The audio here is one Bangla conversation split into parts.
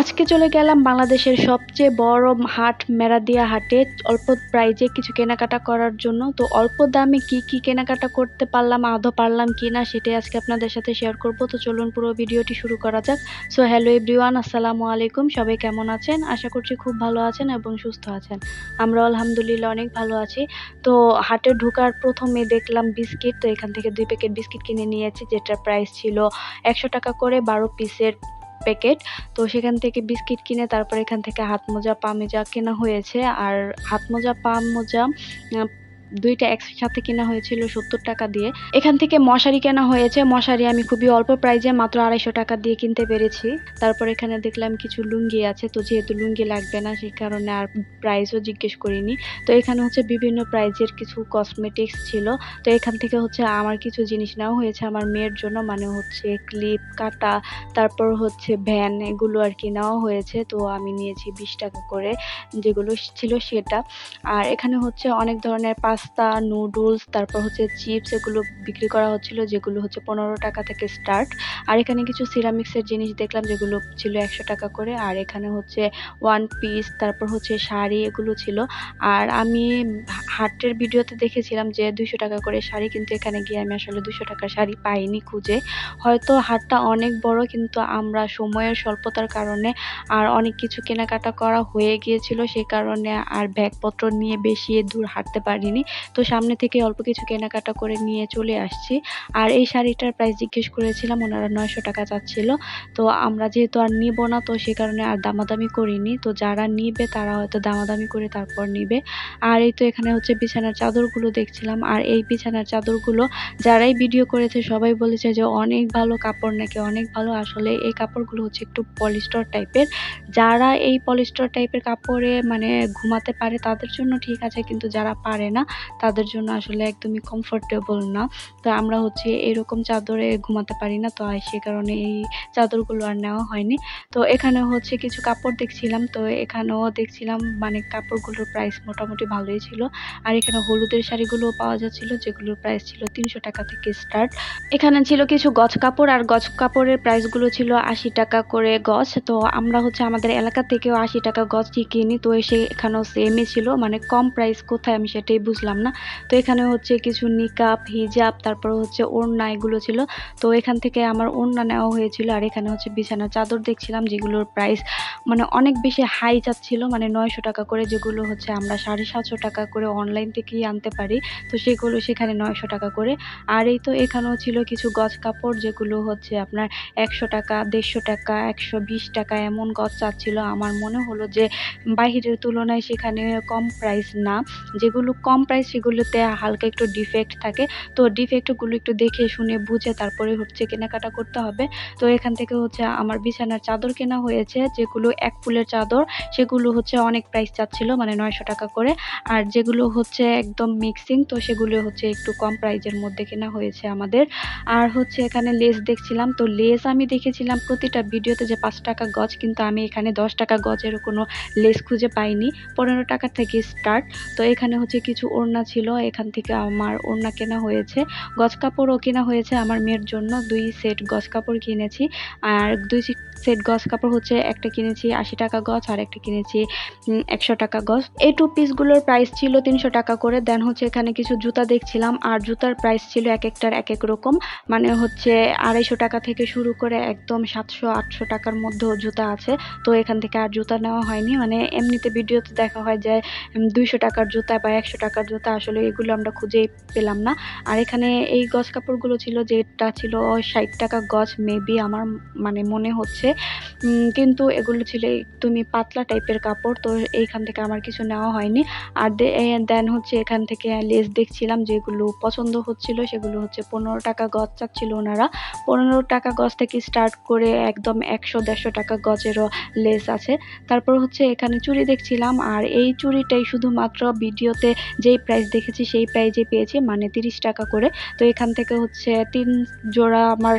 আজকে চলে গেলাম বাংলাদেশের সবচেয়ে বড় হাট, মেরাদিয়া হাটে। অল্প প্রাইজে কিছু কেনাকাটা করার জন্য। তো অল্প দামে কি কি কেনাকাটা করতে পারলাম, আদৌ পারলাম কি না সেটাই আজকে আপনাদের সাথে শেয়ার করব। তো চলুন পুরো ভিডিওটি শুরু করা যাক। সো হ্যালো এভরিওয়ান আসসালামু আলাইকুম। সবাই কেমন আছেন? আশা করছি খুব ভালো আছেন এবং সুস্থ আছেন। আমরা আলহামদুলিল্লাহ অনেক ভালো আছি। তো হাটে ঢোকার প্রথমে দেখলাম বিস্কিট। তো এখান থেকে দুই প্যাকেট বিস্কিট কিনে নিয়েছি, যেটার প্রাইস ছিল একশো টাকা করে বারো পিসের প্যাকেট তো সেখান থেকে বিস্কিট কিনে তারপর এখান থেকে হাত মোজা, পা মোজা কেনা হয়েছে। আর হাত মোজা, পা মোজা দুইটা একসাথে কেনা হয়েছিল সত্তর টাকা দিয়ে। এখান থেকে মশারি কেনা হয়েছে। মশারি আমি খুবই অল্প প্রাইজে মাত্র আড়াইশো টাকা দিয়ে কিনতে পেরেছি। তারপর এখানে দেখলাম কিছু লুঙ্গি আছে। তো যেহেতু লুঙ্গি লাগবে না, সেই কারণে আর প্রাইসও জিজ্ঞেস করিনি। তো এখানে হচ্ছে বিভিন্ন প্রাইজের কিছু কসমেটিক্স ছিল। তো এখান থেকে হচ্ছে আমার কিছু জিনিস নেওয়া হয়েছে আমার মেয়ের জন্য। মানে হচ্ছে ক্লিপ কাটা, তারপর হচ্ছে ভ্যান এগুলো আর কি নেওয়া হয়েছে। তো আমি নিয়েছি বিশ টাকা করে যেগুলো ছিল সেটা। আর এখানে হচ্ছে অনেক ধরনের পাস্তা নুডলস তারপর হচ্ছে চিপস এগুলো বিক্রি করা হচ্ছিল, যেগুলো হচ্ছে পনেরো টাকা থেকে স্টার্ট আর এখানে কিছু সিরামিক্সের জিনিস দেখলাম, যেগুলো ছিল একশো টাকা করে। আর এখানে হচ্ছে ওয়ান পিস তারপর হচ্ছে শাড়ি এগুলো ছিল। আর আমি হাটের ভিডিওতে দেখেছিলাম যে দুশো টাকা করে শাড়ি, কিন্তু এখানে গিয়ে আমি আসলে দুশো টাকার শাড়ি পাইনি খুঁজে। হয়তো হাটটা অনেক বড়, কিন্তু আমরা সময়ের স্বল্পতার কারণে আর অনেক কিছু কেনাকাটা করা হয়ে গিয়েছিল সেই কারণে আর ব্যাগপত্র নিয়ে বেশি দূর হাঁটতে পারিনি। তো সামনে থেকে অল্প কিছু কেনাকাটা করে নিয়ে চলে আসছি। আর এই শাড়িটার প্রাইস জিজ্ঞেস করেছিলাম, ওনারা নয়শো টাকা চাচ্ছিল। তো আমরা যেহেতু আর নিব না, তো সে কারণে আর দামাদামি করিনি। তো যারা নিবে, তারা হয়তো দামাদামি করে তারপর নিবে। আর এই তো এখানে হচ্ছে বিছানার চাদরগুলো দেখছিলাম। আর এই বিছানার চাদরগুলো যারাই ভিডিও করেছে, সবাই বলেছে যে অনেক ভালো কাপড় নাকি অনেক ভালো। আসলে এই কাপড়গুলো হচ্ছে একটু পলিস্টার টাইপের যারা এই পলিস্টার টাইপের কাপড়ে মানে ঘুমাতে পারে, তাদের জন্য ঠিক আছে। কিন্তু যারা পারে না তাদের জন্য আসলে একদমই কমফোর্টেবল না। তো আমরা হচ্ছে এরকম চাদরে ঘুমাতে পারি না, তো সে কারণে এই চাদরগুলো আর নেওয়া হয়নি। তো এখানে হচ্ছে কিছু কাপড় দেখছিলাম, তো এখানেও দেখছিলাম মানে কাপড়গুলোর প্রাইস মোটামুটি ভালোই ছিল। আর এখানে হলুদের শাড়িগুলোও পাওয়া যাচ্ছিল, যেগুলোর প্রাইস ছিল তিনশো টাকা থেকে স্টার্ট এখানে ছিল কিছু গছ কাপড়, আর গছ কাপড়ের প্রাইসগুলো ছিল আশি টাকা করে গছ। তো আমরা হচ্ছে আমাদের এলাকা থেকেও আশি টাকা গজটি কিনি তো এসে এখানেও সেমই ছিল। মানে কম প্রাইস কোথায় আমি সেটাই বুঝলাম না। তো এখানে হচ্ছে কিছু নিকাপ হিজাব তারপর হচ্ছে ওড়না এগুলো ছিল। তো এখান থেকে আমার ওড়না নেওয়া হয়েছিল আর এখানে হচ্ছে বিছানা চাদর দেখছিলাম যেগুলোর প্রাইস মানে অনেক বেশি হাই যাচ্ছিল। মানে নয়শো টাকা করে যেগুলো হচ্ছে আমরা সাড়ে সাতশো টাকা করে অনলাইন থেকেই আনতে পারি। তো সেগুলো সেখানে নয়শো টাকা করে। আর এই তো এখানেও ছিল কিছু গজ কাপড় যেগুলো হচ্ছে আপনার একশো টাকা, দেড়শো টাকা, একশো বিশ টাকা এমন গজ চাচ্ছিল আমার মনে হলো যে বাহিরের তুলনায় সেখানে কম প্রাইস না। যেগুলো কম প্রাইস সেগুলোতে হালকা একটু ডিফেক্ট থাকে। তো ডিফেক্টগুলো একটু দেখে শুনে বুঝে তারপরে হচ্ছে কেনাকাটা করতে হবে। তো এখান থেকে হচ্ছে আমার বিছানার চাদর কেনা হয়েছে, যেগুলো এক ফুলের চাদর। সেগুলো হচ্ছে অনেক প্রাইস চাচ্ছিল মানে নয়শো টাকা করে। আর যেগুলো হচ্ছে একদম মিক্সিং তো সেগুলো হচ্ছে একটু কম প্রাইজের মধ্যে কেনা হয়েছে আমাদের। আর হচ্ছে এখানে লেস দেখছিলাম, তো লেস আমি দেখেছিলাম প্রতিটা ভিডিওতে যে পাঁচ টাকা গজ, কিন্তু আমি এখানে দশ টাকা গজের কোনো লেস খুঁজে পাইনি। পনেরো টাকা থেকে স্টার্ট তো এখানে হচ্ছে কিছু ওড়না ছিল, এখান থেকে আমার ওড়না কেনা হয়েছে। গজ কাপড়ও কেনা হয়েছে আমার মেয়ের জন্য। দুই সেট গজ কাপড় কিনেছি। আর দুই সেট গজ কাপড় হচ্ছে একটা কিনেছি আশি টাকা গজ আর একটা কিনেছি একশো টাকা গজ এই টু পিসগুলোর প্রাইস ছিল তিনশো টাকা করে। দেন হচ্ছে এখানে কিছু জুতা দেখছিলাম। আর জুতার প্রাইস ছিল এক একটার এক এক রকম। মানে হচ্ছে আড়াইশো টাকা থেকে শুরু করে একদম সাতশো, আটশো টাকার মধ্যেও জুতা আছে। তো এখান থেকে আর জুতা নেওয়া হয়নি। মানে এমনিতে ভিডিওতে দেখা হয় যে দুইশো টাকার জুতা বা একশো টাকার জুতা, আসলে এগুলো আমরা খুঁজে পেলাম না। আর এখানে এই গজ কাপড়গুলো ছিল, যেটা ছিল ষাট টাকা গজ মেবি আমার মানে মনে হচ্ছে। কিন্তু এগুলো ছিল তুমি পাতলা টাইপের কাপড়, তো এইখান থেকে আমার কিছু নেওয়া হয়নি। আর দেন হচ্ছে এখান থেকে লেস দেখছিলাম, যেগুলো পছন্দ হচ্ছিল, সেগুলো হচ্ছে পনেরো টাকা গজ চাচ্ছিল ওনারা। পনেরো টাকা গজ থেকে স্টার্ট করে একদম একশো, দেড়শো টাকা গজেরও লেস আছে। তারপর হচ্ছে এখানে চুড়ি দেখছিলাম, আর এই চুড়িটাই শুধুমাত্র ভিডিওতে যেই প্রাইস দেখেছি, সেই প্রাইজে পেয়েছি মানে তিরিশ টাকা করে। তো এখান থেকে হচ্ছে তিন জোড়া আমার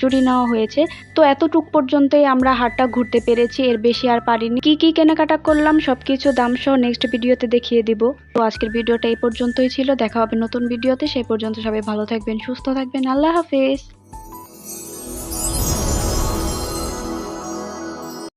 চুরি নেওয়া হয়েছে। তো এতটুক পর্যন্তই আমরা হাটটা ঘুরতে পেরেছি, এর বেশি আর পারিনি। কি কি কেনাকাটা করলাম সব কিছু দাম সহ নেক্সট ভিডিওতে দেখিয়ে দিব। তো আজকের ভিডিওটা এই পর্যন্তই ছিল, দেখা হবে নতুন ভিডিওতে সেই পর্যন্ত সবাই ভালো থাকবেন, সুস্থ থাকবেন। আল্লাহ হাফেজ।